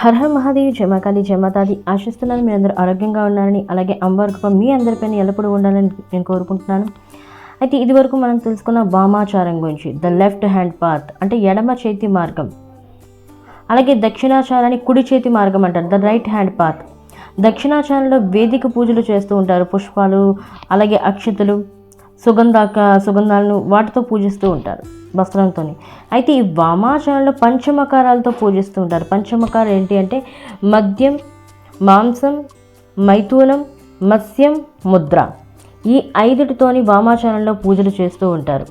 Her హర్ మహాదేవి జమకాలి జమతాది ఆశిస్తున్నాను. మీరు అందరూ ఆరోగ్యంగా ఉన్నారని అలాగే అమ్మవారి కృప మీ అందరిపైన ఎల్లప్పుడూ ఉండాలని నేను కోరుకుంటున్నాను. అయితే ఇదివరకు మనం తెలుసుకున్న వామాచారం గురించి ద లెఫ్ట్ హ్యాండ్ పాత్ అంటే ఎడమ చేతి మార్గం. అలాగే దక్షిణాచారాన్ని కుడి చేతి మార్గం అంటారు ద రైట్ హ్యాండ్ పాత్. దక్షిణాచారంలో వేదిక పూజలు చేస్తూ ఉంటారు పుష్పాలు అలాగే అక్షతలు సుగంధాక సుగంధాలను వాటితో పూజిస్తూ ఉంటారు. వస్త్రంతో అయితే ఈ వామాచారంలో పంచమకారాలతో పూజిస్తూ ఉంటారు. పంచమకారం ఏంటి అంటే మద్యం మాంసం మైథూనం మత్స్యం ముద్ర. ఈ ఐదుటితోని వామాచారంలో పూజలు చేస్తూ ఉంటారు.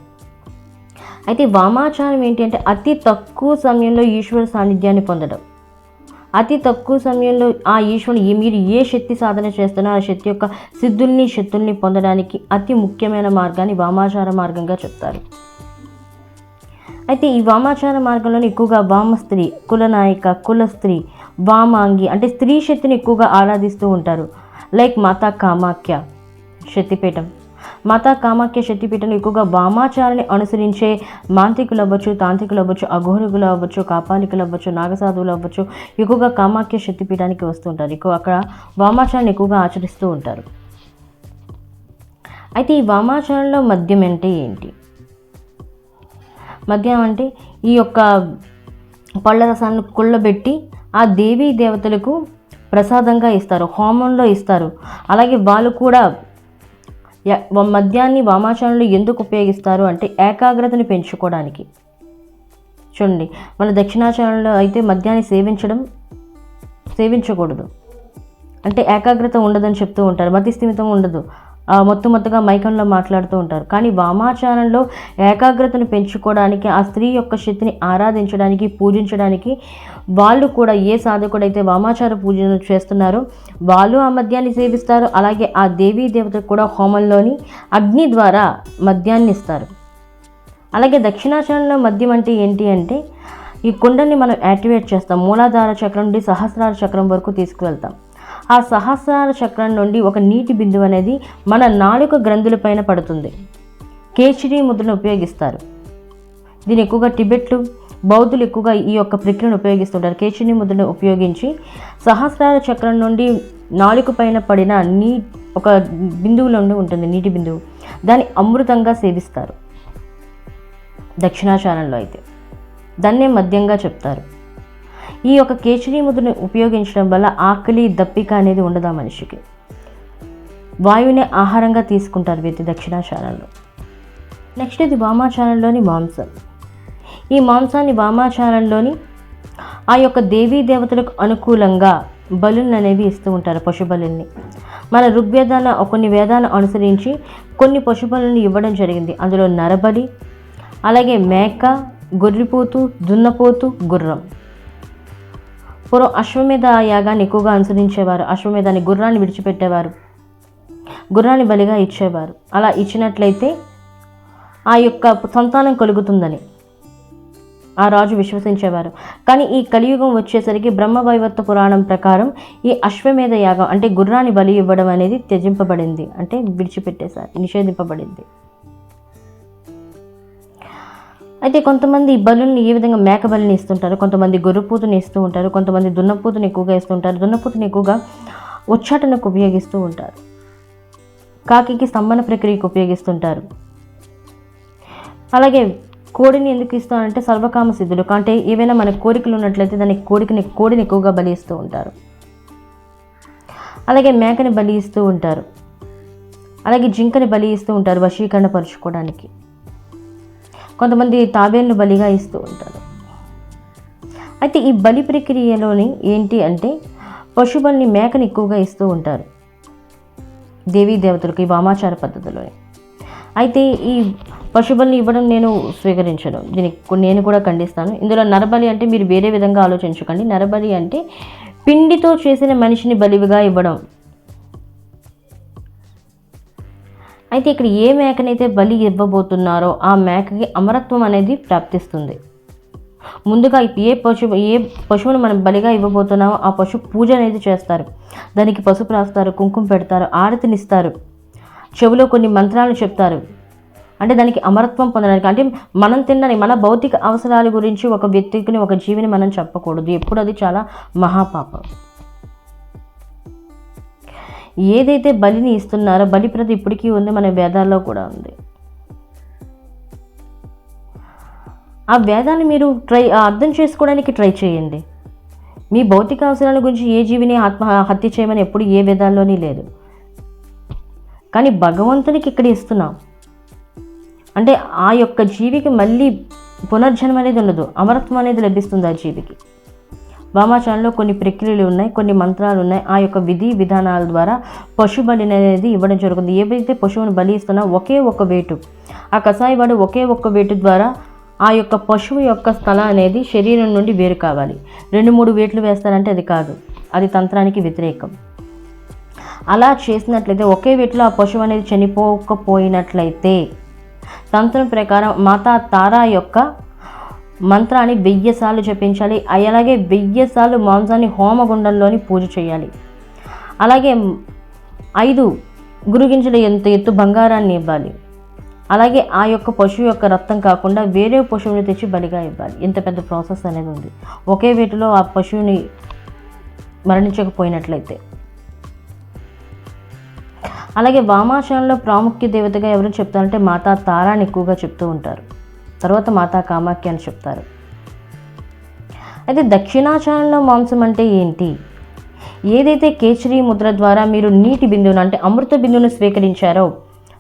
అయితే వామాచారం ఏంటి అంటే అతి తక్కువ సమయంలో ఈశ్వర సాన్నిధ్యాన్ని పొందడం. అతి తక్కువ సమయంలో ఆ ఈశ్వరుని ఏ- మీరు ఏ శక్తి సాధన చేస్తున్నా ఆ శక్తి యొక్క సిద్ధుల్ని శక్తుల్ని పొందడానికి అతి ముఖ్యమైన మార్గాన్ని వామాచార మార్గంగా చెప్తారు. అయితే ఈ వామాచార మార్గంలోని ఎక్కువగా వామ స్త్రీ కులనాయక కుల స్త్రీ వామాంగి అంటే స్త్రీ శక్తిని ఎక్కువగా ఆరాధిస్తూ ఉంటారు. లైక్ మాతా కామాఖ్య శక్తిపీఠం. మాతా కామాఖ్య శక్తిపీఠం ఎక్కువగా వామాచారాన్ని అనుసరించే మాంత్రికులు అవ్వచ్చు తాంత్రికులు అవ్వచ్చు అఘోరికులు అవ్వచ్చు కాపాలికులు అవ్వచ్చు నాగసాధువులు అవ్వచ్చు ఎక్కువగా కామాఖ్య శక్తిపీఠానికి వస్తుంటారు ఎక్కువ అక్కడ వామాచారాన్ని ఎక్కువగా ఆచరిస్తూ ఉంటారు. అయితే ఈ వామాచారంలో మద్యం అంటే ఏంటి? మద్యం అంటే ఈ యొక్క పళ్ళ రసాన్ని కుళ్ళబెట్టి ఆ దేవీ దేవతలకు ప్రసాదంగా ఇస్తారు హోమంలో ఇస్తారు. అలాగే వాళ్ళు కూడా మద్యాన్ని వామాచారంలో ఎందుకు ఉపయోగిస్తారు అంటే ఏకాగ్రతని పెంచుకోవడానికి. చూడండి మన దక్షిణాచారంలో అయితే మద్యాన్ని సేవించడం సేవించకూడదు. అంటే ఏకాగ్రత ఉండదని చెప్తూ ఉంటారు మతి స్థిమితం ఉండదు. మొత్తం మొత్తగా మైకంలో మాట్లాడుతూ ఉంటారు. కానీ వామాచారంలో ఏకాగ్రతను పెంచుకోవడానికి ఆ స్త్రీ యొక్క శక్తిని ఆరాధించడానికి పూజించడానికి వాళ్ళు కూడా ఏ సాధకుడైతే వామాచార పూజను చేస్తున్నారో వాళ్ళు ఆ మద్యాన్ని సేవిస్తారు. అలాగే ఆ దేవీ దేవతకు కూడా హోమంలోని అగ్ని ద్వారా మద్యాన్ని ఇస్తారు. అలాగే దక్షిణాచారంలో మద్యం అంటే ఏంటి అంటే ఈ కుండని మనం యాక్టివేట్ చేస్తాం. మూలాధార చక్రం నుండి సహస్రార చక్రం వరకు తీసుకువెళ్తాం. ఆ సహస్రార చక్రం నుండి ఒక నీటి బిందువు అనేది మన నాలుక గ్రంథులపైన పడుతుంది. కేచిడి ముద్రను ఉపయోగిస్తారు. దీన్ని ఎక్కువగా టిబెట్లు బౌద్ధులు ఎక్కువగా ఈ యొక్క ప్రక్రియను ఉపయోగిస్తుంటారు. కేచిని ముద్రను ఉపయోగించి సహస్రార చక్రం నుండి నాలుక పైన పడిన నీ ఒక బిందువు నుండి ఉంటుంది నీటి బిందువు. దాన్ని అమృతంగా సేవిస్తారు. దక్షిణాచారంలో అయితే. దాన్నే మద్యంగా చెప్తారు. ఈ యొక్క కేచరీ ముద్దుని ఉపయోగించడం వల్ల ఆకలి దప్పిక అనేది ఉండదు ఆ మనిషికి? వాయువుని ఆహారంగా తీసుకుంటారు వీటి దక్షిణాచారంలో నెక్స్ట్ ఇది వామాచారంలోని మాంసం. ఈ మాంసాన్ని వామాచారంలోని ఆ యొక్క దేవీ దేవతలకు అనుకూలంగా బలున్ అనేవి ఇస్తూ ఉంటారు పశుబలిని మన ఋగ్వేదాల కొన్ని వేదాలను అనుసరించి కొన్ని పశు ఇవ్వడం జరిగింది. అందులో నరబలి అలాగే మేక గొర్రెపోతు దున్నపోతు గుర్రం. పూర్వం అశ్వమేధ యాగాన్ని ఎక్కువగా అనుసరించేవారు. అశ్వమేధాన్ని గుర్రాన్ని విడిచిపెట్టేవారు. గుర్రాన్ని బలిగా ఇచ్చేవారు. అలా ఇచ్చినట్లయితే ఆ యొక్క సంతానం కలుగుతుందని ఆ రాజు విశ్వసించేవారు. కానీ ఈ కలియుగం వచ్చేసరికి బ్రహ్మవైవత్వ పురాణం ప్రకారం ఈ అశ్వమేధ యాగం అంటే గుర్రాన్ని బలి ఇవ్వడం అనేది త్యజింపబడింది. అంటే విడిచిపెట్టేశారు నిషేధింపబడింది. అయితే కొంతమంది బలుల్ని ఏ విధంగా మేక బలిని ఇస్తుంటారు? కొంతమంది గొర్రెపూతని ఇస్తూ ఉంటారు. కొంతమంది దున్నపూతని ఎక్కువగా ఇస్తుంటారు దున్నపూతని ఎక్కువగా ఉచ్చాటనకు ఉపయోగిస్తూ ఉంటారు. కాకికి స్తంభన ప్రక్రియకు ఉపయోగిస్తుంటారు. అలాగే కోడిని ఎందుకు ఇస్తానంటే సర్వకామ సిద్ధులు. అంటే ఏవైనా మన కోరికలు ఉన్నట్లయితే దానికి కోడికని కోడిని ఎక్కువగా బలి ఇస్తూ ఉంటారు. అలాగే మేకని బలి ఇస్తూ ఉంటారు. అలాగే జింకని బలి ఇస్తూ ఉంటారు వశీకరణ పరుచుకోవడానికి. కొంతమంది తాబేలను బలిగా ఇస్తూ ఉంటారు. అయితే ఈ బలి ప్రక్రియలోని ఏంటి అంటే పశుబలిని మేకను ఎక్కువగా ఇస్తూ ఉంటారు. దేవీ దేవతలకు ఈ వామాచార పద్ధతిలోని. అయితే ఈ పశుబలిని ఇవ్వడం నేను స్వీకరించను. దీనికి నేను కూడా ఖండిస్తాను. ఇందులో నరబలి అంటే మీరు వేరే విధంగా ఆలోచించకండి. నరబలి అంటే పిండితో చేసిన మనిషిని బలివిగా ఇవ్వడం. అయితే ఇక్కడ ఏ మేకనైతే బలి ఇవ్వబోతున్నారో ఆ మేకకి అమరత్వం అనేది ప్రాప్తిస్తుంది. ముందుగా ఏ పశువు ఏ పశువును మనం బలిగా ఇవ్వబోతున్నామో ఆ పశు పూజ అనేది చేస్తారు. దానికి పసుపు రాస్తారు కుంకుమ పెడతారు ఆరతినిస్తారు చెవిలో కొన్ని మంత్రాలు చెప్తారు. అంటే దానికి అమరత్వం పొందడానికి అంటే మనం తిన్నని మన భౌతిక అవసరాల గురించి ఒక వ్యక్తికి ఒక జీవిని మనం చెప్పకూడదు. ఎప్పుడు అది చాలా మహాపాపం. ఏదైతే బలిని ఇస్తున్నారో బలి ప్రతి ఇప్పటికీ ఉంది మన వేదాల్లో కూడా ఉంది. ఆ వేదాన్ని మీరు ట్రై అర్థం చేసుకోవడానికి ట్రై చేయండి. మీ భౌతిక అవసరాల గురించి ఏ జీవిని ఆత్మ హత్య చేయమని ఎప్పుడు ఏ వేదాల్లోని లేదు. కానీ భగవంతునికి ఇక్కడ ఇస్తున్నాం. అంటే ఆ యొక్క జీవికి మళ్ళీ పునర్జన్మ అనేది ఉండదు అమరత్వం అనేది లభిస్తుంది ఆ జీవికి. వామాచారంలో కొన్ని ప్రక్రియలు ఉన్నాయి కొన్ని మంత్రాలు ఉన్నాయి. ఆ యొక్క విధి విధానాల ద్వారా పశు బలి అనేది ఇవ్వడం జరుగుతుంది. ఏవైతే పశువుని బలి ఇస్తున్నా ఒకే ఒక వేటు ఆ కషాయవాడు ఒకే ఒక్క వేటు ద్వారా ఆ యొక్క పశువు యొక్క స్థలం అనేది శరీరం నుండి వేరు కావాలి. రెండు మూడు వేట్లు వేస్తారంటే అది కాదు అది తంత్రానికి వ్యతిరేకం. అలా చేసినట్లయితే ఒకే వేట్లో ఆ పశువు అనేది చనిపోకపోయినట్లయితే తంత్రం ప్రకారం మాతా తారా యొక్క మంత్రాన్ని వెయ్యి సార్లు జపించాలి. అలాగే వెయ్యి సార్లు మాంసాన్ని హోమగుండంలోని పూజ చేయాలి. అలాగే ఐదు గురుగింజల ఎంత ఎత్తు బంగారాన్ని ఇవ్వాలి. అలాగే ఆ యొక్క పశువు యొక్క రక్తం కాకుండా వేరే పశువుని తెచ్చి బలిగా ఇవ్వాలి. ఇంత పెద్ద ప్రాసెస్ అనేది ఉంది. ఒకే వేటిలో ఆ పశువుని మరణించకపోయినట్లయితే. అలాగే వామాశయంలో ప్రాముఖ్య దేవతగా ఎవరు చెప్తారంటే మాతా తారాని ఎక్కువగా చెప్తూ ఉంటారు. తర్వాత మాతా కామాఖ్య అని చెప్తారు. అయితే దక్షిణాచరణలో మాంసం అంటే ఏంటి? ఏదైతే కేచరీ ముద్ర ద్వారా మీరు నీటి బిందువును అంటే అమృత బిందువును స్వీకరించారో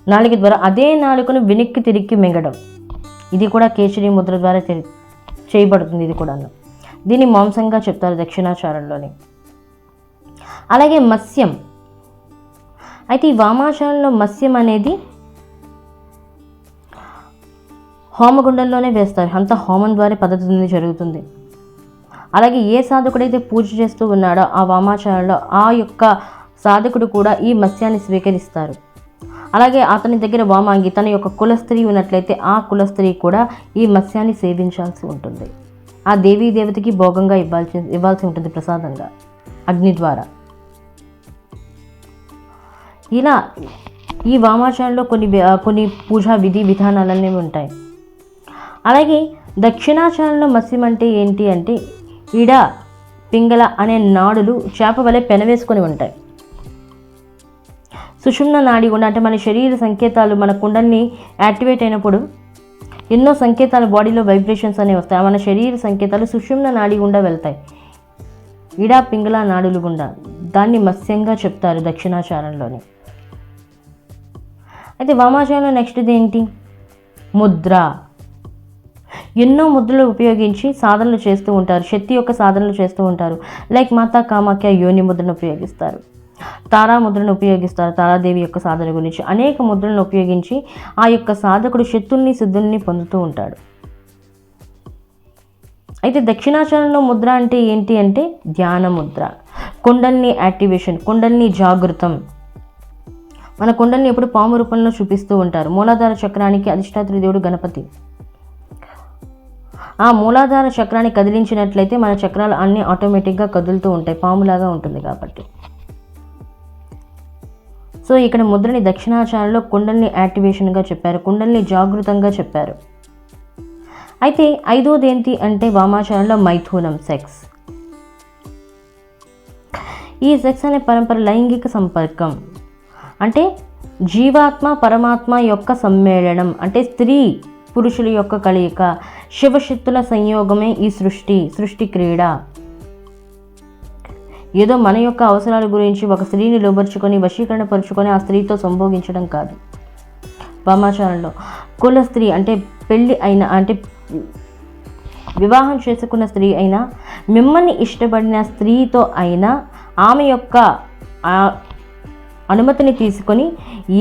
నాలుక ద్వారా అదే నాలుకను వెనక్కి తిరిగి మింగడం. ఇది కూడా కేచరీ ముద్ర ద్వారా చేయబడుతుంది ఇది కూడా దీన్ని మాంసంగా చెప్తారు దక్షిణాచారంలోని అలాగే మత్స్యం అయితే ఈ వామాచారంలో మత్స్యం అనేది హోమగుండంలోనే వేస్తారు. అంత హోమం ద్వారా పద్ధతి జరుగుతుంది. అలాగే ఏ సాధకుడైతే పూజ చేస్తూ ఉన్నాడో ఆ వామాచారంలో ఆ యొక్క సాధకుడు కూడా ఈ మత్స్యాన్ని స్వీకరిస్తారు. అలాగే అతని దగ్గర వామాంగి తన యొక్క కులస్త్రీ ఉన్నట్లయితే ఆ కులస్త్రీ కూడా ఈ మత్స్యాన్ని సేవించాల్సి ఉంటుంది. ఆ దేవీ దేవతకి భోగంగా ఇవ్వాల్సి ఇవ్వాల్సి ఉంటుంది ప్రసాదంగా అగ్ని ద్వారా. ఇలా ఈ వామాచారంలో కొన్ని కొన్ని పూజా విధి విధానాలన్నీ ఉంటాయి. అలాగే దక్షిణాచారంలో మత్స్యం అంటే ఏంటి అంటే ఇడ పింగళ అనే నాడులు చేప వలె పెనవేసుకొని ఉంటాయి. సుషుమ్న నాడి గుండా అంటే మన శరీర సంకేతాలు మన కుండల్ని యాక్టివేట్ అయినప్పుడు ఎన్నో సంకేతాలు బాడీలో వైబ్రేషన్స్ అనేవి వస్తాయి. మన శరీర సంకేతాలు సుషుమ్న నాడి గుండా వెళ్తాయి. ఇడా పింగళ నాడులు గుండా. దాన్ని మత్స్యంగా చెప్తారు దక్షిణాచారంలోని అయితే వామాచారంలో నెక్స్ట్ది ఏంటి? ముద్ర. ఎన్నో ముద్రలు ఉపయోగించి సాధనలు చేస్తూ ఉంటారు. శక్తి యొక్క సాధనలు చేస్తూ ఉంటారు. లైక్ మాతా కామాఖ్య యోని ముద్రను ఉపయోగిస్తారు. తారా ముద్రను ఉపయోగిస్తారు. తారాదేవి యొక్క సాధన గురించి. అనేక ముద్రలను ఉపయోగించి ఆ యొక్క సాధకుడు శక్తుల్ని సిద్ధుల్ని పొందుతూ ఉంటాడు. అయితే దక్షిణాచరణలో ముద్ర అంటే ఏంటి అంటే ధ్యాన ముద్ర. కుండల్ని యాక్టివేషన్ కుండల్ని జాగృతం. మన కుండల్ని ఎప్పుడు పాము రూపంలో చూపిస్తూ ఉంటారు. మూలాధార చక్రానికి అధిష్టాత్రి దేవుడు గణపతి. ఆ మూలాధార చక్రాన్ని కదిలించినట్లయితే మన చక్రాలు అన్నీ ఆటోమేటిక్గా కదులుతూ ఉంటాయి. పాములాగా ఉంటుంది కాబట్టి. సో ఇక్కడ ముద్రని దక్షిణాచారంలో కుండల్ని యాక్టివేషన్గా చెప్పారు. కుండల్ని జాగృతంగా చెప్పారు. అయితే ఐదోది ఏంటి అంటే వామాచారంలో మైథూనం సెక్స్. ఈ సెక్స్ అనే పరంపర లైంగిక సంపర్కం. అంటే జీవాత్మ పరమాత్మ యొక్క సమ్మేళనం. అంటే స్త్రీ పురుషుల యొక్క కలయిక. శివశక్తుల సంయోగమే ఈ సృష్టి సృష్టి క్రీడ. ఏదో మన యొక్క అవసరాల గురించి ఒక స్త్రీని లోబర్చుకొని వశీకరణ పరుచుకొని ఆ స్త్రీతో సంభోగించడం కాదు. వామాచారంలో కుల స్త్రీ అంటే పెళ్ళి అయిన అంటే వివాహం చేసుకున్న స్త్రీ అయినా మిమ్మల్ని ఇష్టపడిన స్త్రీతో అయినా ఆమె యొక్క అనుమతిని తీసుకొని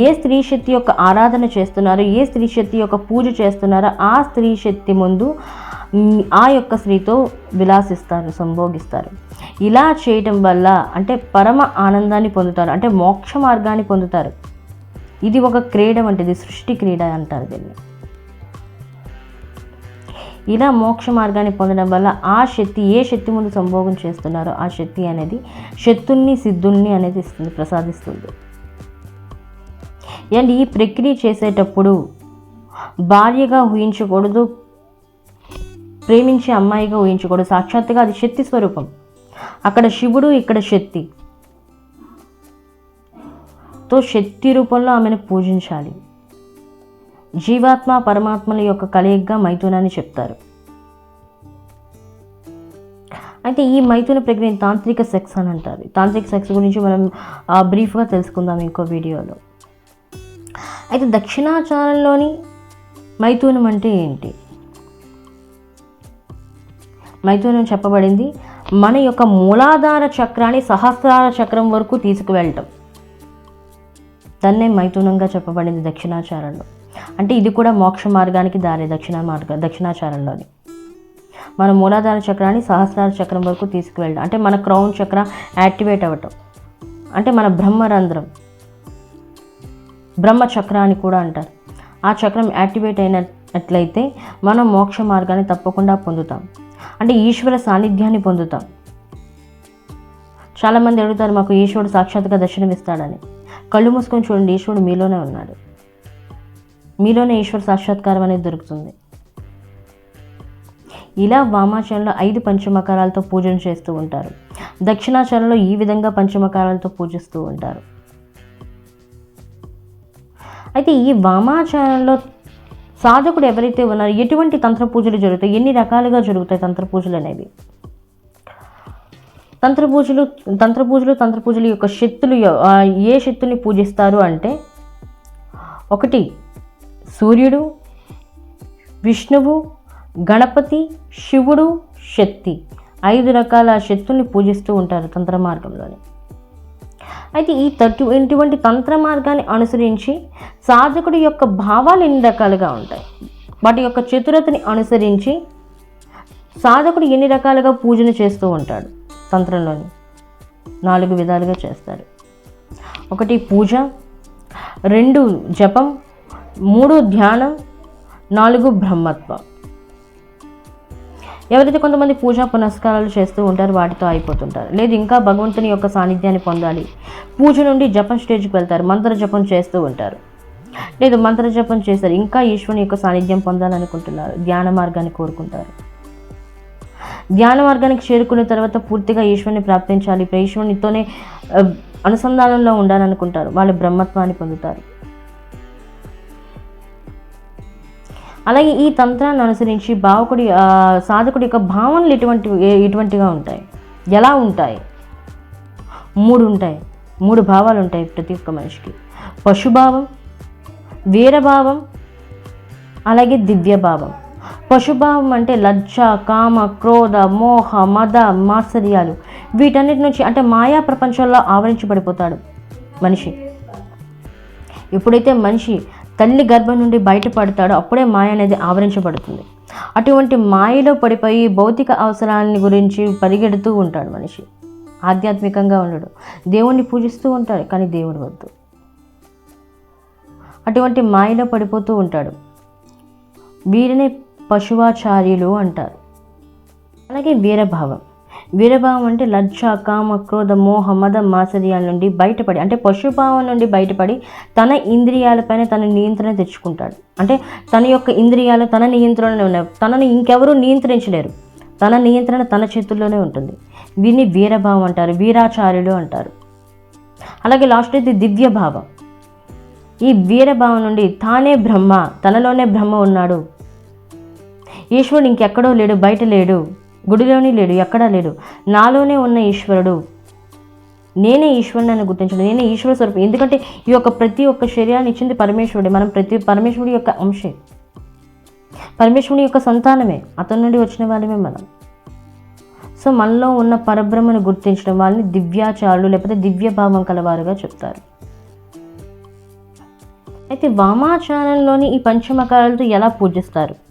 ఏ స్త్రీ శక్తి యొక్క ఆరాధన చేస్తున్నారో ఏ స్త్రీ శక్తి యొక్క పూజ చేస్తున్నారో ఆ స్త్రీ శక్తి ముందు ఆ యొక్క స్త్రీతో విలాసిస్తారు సంభోగిస్తారు. ఇలా చేయటం వల్ల అంటే పరమ ఆనందాన్ని పొందుతారు అంటే మోక్ష మార్గాన్ని పొందుతారు. ఇది ఒక క్రీడ వంటిది సృష్టి క్రీడ అంటారు దీన్ని. ఇలా మోక్ష మార్గాన్ని పొందడం వల్ల ఆ శక్తి ఏ శక్తి ముందు సంభోగం చేస్తున్నారో ఆ శక్తి అనేది శక్తుల్ని సిద్ధుల్ని అనేది ఇస్తుంది ప్రసాదిస్తుంది. అండ్ ఈ ప్రక్రియ చేసేటప్పుడు భార్యగా ఊహించకూడదు ప్రేమించే అమ్మాయిగా ఊహించకూడదు. సాక్షాత్తుగా అది శక్తి స్వరూపం. అక్కడ శివుడు ఇక్కడ శక్తి. తో శక్తి రూపంలో ఆమెను పూజించాలి. జీవాత్మ పరమాత్మల యొక్క కలయికగా మైథునాన్ని చెప్తారు. అయితే ఈ మైథున ప్రక్రియను తాంత్రిక సెక్స్ అని అంటారు. తాంత్రిక సెక్స్ గురించి మనం ఆ, బ్రీఫ్గా తెలుసుకుందాం ఇంకో వీడియోలో. అయితే దక్షిణాచారంలోని మైథునం అంటే ఏంటి? మైథునం చెప్పబడింది మన యొక్క మూలాధార చక్రాన్ని సహస్రార చక్రం వరకు తీసుకువెళ్ళటం. దాన్నే మైథునంగా చెప్పబడింది దక్షిణాచారంలో. అంటే ఇది కూడా మోక్ష మార్గానికి దారి దక్షిణ మార్గ దక్షిణాచారంలోని మన మూలాధార చక్రాన్ని సహస్రార చక్రం వరకు తీసుకువెళ్ళడం. అంటే మన క్రౌన్ చక్ర యాక్టివేట్ అవ్వటం. అంటే మన బ్రహ్మరంధ్రం. బ్రహ్మ చక్ర అని కూడా అంటారు. ఆ చక్రం యాక్టివేట్ అయినట్లయితే మనం మోక్ష మార్గాన్ని తప్పకుండా పొందుతాం. అంటే ఈశ్వర సాన్నిధ్యాన్ని పొందుతాం. చాలామంది అడుగుతారు మాకు ఈశ్వరుడు సాక్షాత్గా దర్శనమిస్తాడని. కళ్ళు మూసుకొని చూడండి ఈశ్వరుడు మీలోనే ఉన్నాడు. మీలోనే ఈశ్వర సాక్షాత్కారం అనేది దొరుకుతుంది. ఇలా వామాచరణలో ఐదు పంచమకారాలతో పూజను చేస్తూ ఉంటారు. దక్షిణాచరణలో ఈ విధంగా పంచమకారాలతో పూజిస్తూ ఉంటారు. అయితే ఈ వామాచరణలో సాధకుడు ఎవరైతే ఉన్నారో ఎటువంటి తంత్ర పూజలు జరుగుతాయి? ఎన్ని రకాలుగా జరుగుతాయి తంత్ర పూజలు అనేవి? తంత్ర పూజలు తంత్ర పూజలు తంత్ర పూజల యొక్క శక్తులు ఏ శక్తుల్ని పూజిస్తారు అంటే ఒకటి సూర్యుడు విష్ణువు గణపతి శివుడు శక్తి. ఐదు రకాల శక్తుల్ని పూజిస్తూ ఉంటారు తంత్ర మార్గంలోని అయితే ఈ తట్టు ఇటువంటి తంత్ర మార్గాన్ని అనుసరించి సాధకుడి యొక్క భావాలు ఎన్ని రకాలుగా ఉంటాయి? వాటి యొక్క చతురతని అనుసరించి సాధకుడు ఎన్ని రకాలుగా పూజను చేస్తూ ఉంటాడు తంత్రంలోని? నాలుగు విధాలుగా చేస్తాడు ఒకటి పూజ రెండు జపం మూడు ధ్యానం నాలుగు బ్రహ్మత్వం. ఎవరైతే కొంతమంది పూజా పునస్కారాలు చేస్తూ ఉంటారో వాటితో అయిపోతుంటారు. లేదు ఇంకా భగవంతుని యొక్క సాన్నిధ్యాన్ని పొందాలి. పూజ నుండి జపం స్టేజ్కి వెళ్తారు మంత్ర జపం చేస్తూ ఉంటారు. లేదు మంత్ర జపం చేస్తారు ఇంకా ఈశ్వరుని యొక్క సాన్నిధ్యం పొందాలనుకుంటున్నారు ధ్యాన మార్గాన్ని కోరుకుంటారు. ధ్యాన మార్గానికి చేరుకున్న తర్వాత పూర్తిగా ఈశ్వరుని ప్రాప్తించాలి. ఇప్పుడు ఈశ్వరునితోనే అనుసంధానంలో ఉండాలనుకుంటారు. వాళ్ళు బ్రహ్మత్వాన్ని పొందుతారు. అలాగే ఈ తంత్రాన్ని అనుసరించి భావకుడి సాధకుడి యొక్క భావనలు ఎటువంటి ఎటువంటిగా ఉంటాయి. ఎలా ఉంటాయి? మూడు ఉంటాయి. మూడు భావాలు ఉంటాయి ప్రతి ఒక్క మనిషికి. పశుభావం వీరభావం అలాగే దివ్యభావం. పశుభావం అంటే లజ్జ కామ క్రోధ మోహ మద మాత్సర్యాలు. వీటన్నిటి నుంచి అంటే మాయా ప్రపంచంలో ఆవరించబడిపోతాడు మనిషి. ఎప్పుడైతే మనిషి తల్లి గర్భం నుండి బయటపడతాడో అప్పుడే మాయ అనేది ఆవరించబడుతుంది. అటువంటి మాయలో పడిపోయి భౌతిక అవసరాలని గురించి పరిగెడుతూ ఉంటాడు మనిషి. ఆధ్యాత్మికంగా ఉండడు. దేవుణ్ణి పూజిస్తూ ఉంటాడు కానీ దేవుడు వద్దు. అటువంటి మాయలో పడిపోతూ ఉంటాడు. వీరిని పశువాచార్యులు అంటారు. అలాగే వీరభావం. వీరభావం అంటే లజ్జ కామ క్రోధ మోహ మద మాసర్యాల నుండి బయటపడి అంటే పశుభావం నుండి బయటపడి తన ఇంద్రియాలపైన తన నియంత్రణ తెచ్చుకుంటాడు. అంటే తన యొక్క ఇంద్రియాలు తన నియంత్రణలో ఉన్నాయి. తనని ఇంకెవరూ నియంత్రించలేరు. తన నియంత్రణ తన చేతుల్లోనే ఉంటుంది. వీరిని వీరభావం అంటారు వీరాచార్యులు అంటారు. అలాగే లాస్ట్ ఇది దివ్యభావం. ఈ వీరభావం నుండి తానే బ్రహ్మ తనలోనే బ్రహ్మ ఉన్నాడు. ఈశ్వరుడు ఇంకెక్కడో లేడు బయట లేడు. గుడిలోని లేడు ఎక్కడా లేడు. నాలోనే ఉన్న ఈశ్వరుడు. నేనే ఈశ్వరుని అని గుర్తించడం నేనే ఈశ్వర స్వరూపం. ఎందుకంటే ఈ యొక్క ప్రతి ఒక్క శరీరాన్ని ఇచ్చింది పరమేశ్వరుడే. మనం ప్రతి పరమేశ్వరుడి యొక్క అంశే. పరమేశ్వరుని యొక్క సంతానమే. అతని నుండి వచ్చిన వాళ్ళమే మనం. సో మనలో ఉన్న పరబ్రహ్మను గుర్తించడం వాళ్ళని దివ్యాచారులు లేకపోతే దివ్యభావం కలవారుగా చెప్తారు. అయితే వామాచారంలోని ఈ పంచమకారాలతో ఎలా పూజిస్తారు?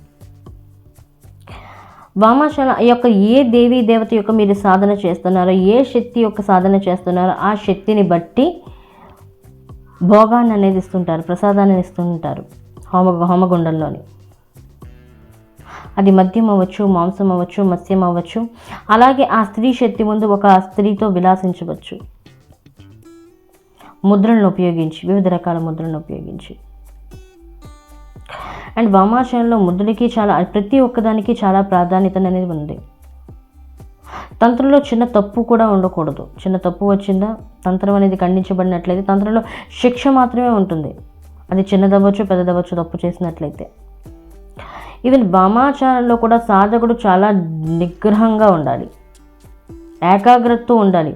వామాశల యొక్క ఏ దేవీ దేవత యొక్క మీరు సాధన చేస్తున్నారో ఏ శక్తి యొక్క సాధన చేస్తున్నారో ఆ శక్తిని బట్టి భోగాన్ని అనేది ఇస్తుంటారు ప్రసాదాన్ని ఇస్తుంటారు హోమ హోమగుండంలోని. అది మద్యం అవ్వచ్చు మాంసం అవ్వచ్చు మత్స్యం అవ్వచ్చు అలాగే ఆ స్త్రీ శక్తి ముందు ఒక స్త్రీతో విలాసించవచ్చు. ముద్రలను ఉపయోగించి వివిధ రకాల ముద్రలను ఉపయోగించి. అండ్ వామాచారంలో ముద్దుడికి చాలా ప్రతి ఒక్కదానికి చాలా ప్రాధాన్యత అనేది ఉంది. తంత్రంలో చిన్న తప్పు కూడా ఉండకూడదు. చిన్న తప్పు వచ్చిందా? తంత్రం అనేది ఖండించబడినట్లయితే తంత్రంలో శిక్ష మాత్రమే ఉంటుంది. అది చిన్నదవ్వచ్చు పెద్దదవ్వచ్చు తప్పు చేసినట్లయితే. ఈవెన్ వామాచారంలో కూడా సాధకుడు చాలా నిగ్రహంగా ఉండాలి. ఏకాగ్రతతో ఉండాలి.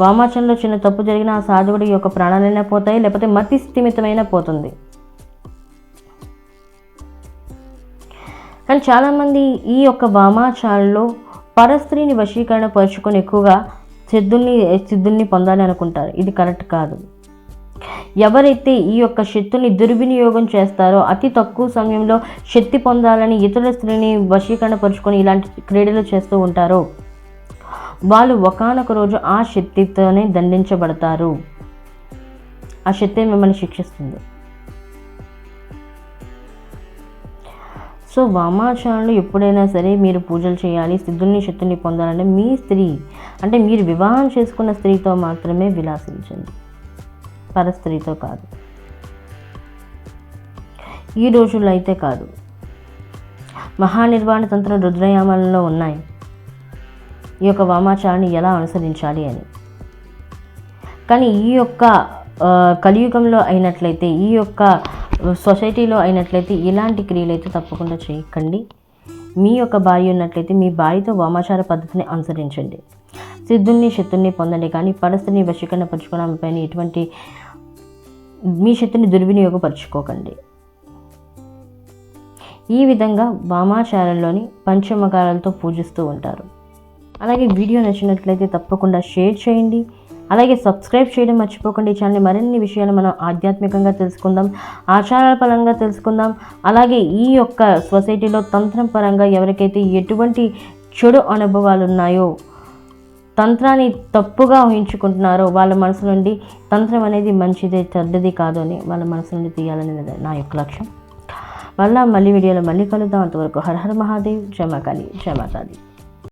వామాచరణలో చిన్న తప్పు జరిగిన ఆ సాధకుడి యొక్క ప్రాణాలైనా పోతాయి లేకపోతే మతి స్థిమితమైన పోతుంది. కానీ చాలామంది ఈ యొక్క వామాచారంలో పరస్త్రీని వశీకరణ పరుచుకొని ఎక్కువగా సిద్ధుల్ని సిద్ధుల్ని పొందాలి అనుకుంటారు. ఇది కరెక్ట్ కాదు. ఎవరైతే ఈ యొక్క శక్తిని దుర్వినియోగం చేస్తారో అతి తక్కువ సమయంలో శక్తి పొందాలని ఇతరుల స్త్రీని వశీకరణ పరుచుకొని ఇలాంటి క్రీడలు చేస్తూ ఉంటారో వాళ్ళు ఒకనొక రోజు ఆ శక్తితోనే దండించబడతారు. ఆ శక్తి మిమ్మల్ని శిక్షిస్తుంది. సో వామాచారంలో ఎప్పుడైనా సరే మీరు పూజలు చేయాలి సిద్ధుల్ని శక్తుల్ని పొందాలంటే మీ స్త్రీ అంటే మీరు వివాహం చేసుకున్న స్త్రీతో మాత్రమే విలాసించండి. పరస్త్రీతో కాదు. ఈ రోజుల్లో అయితే కాదు. మహానిర్వాణ తంత్ర రుద్రయామాలలో ఉన్నాయి. ఈ యొక్క వామాచారాన్ని ఎలా అనుసరించాలి అని. కానీ ఈ యొక్క కలియుగంలో అయినట్లయితే ఈ యొక్క సొసైటీలో అయినట్లయితే ఇలాంటి క్రియలు అయితే తప్పకుండా చేయకండి. మీ యొక్క భార్య ఉన్నట్లయితే మీ భార్యతో వామాచార పద్ధతిని అనుసరించండి. సిద్ధుల్ని శక్తుల్ని పొందండి. కానీ పరస్థితిని వశీకరణ పరుచుకోవడం పైన ఎటువంటి మీ శక్తిని దుర్వినియోగపరచుకోకండి. ఈ విధంగా వామాచారంలోని పంచమకారాలతో పూజిస్తూ ఉంటారు. అలాగే వీడియో నచ్చినట్లయితే తప్పకుండా షేర్ చేయండి. అలాగే సబ్స్క్రైబ్ చేయడం మర్చిపోకండి. ఈ ఛానల్ మరిన్ని విషయాలు మనం ఆధ్యాత్మికంగా తెలుసుకుందాం ఆచారాల పరంగా తెలుసుకుందాం. అలాగే ఈ యొక్క సొసైటీలో తంత్రం పరంగా ఎవరికైతే ఎటువంటి చెడు అనుభవాలు ఉన్నాయో తంత్రాన్ని తప్పుగా ఊహించుకుంటున్నారో వాళ్ళ మనసు నుండి తంత్రం అనేది మంచిదే చెడ్డది కాదు అని వాళ్ళ మనసు నుండి తీయాలనేది నా యొక్క లక్ష్యం. మళ్ళీ మళ్ళీ వీడియోలో మళ్ళీ కలుద్దాం. అంతవరకు హర హర మహాదేవ్. జయ మా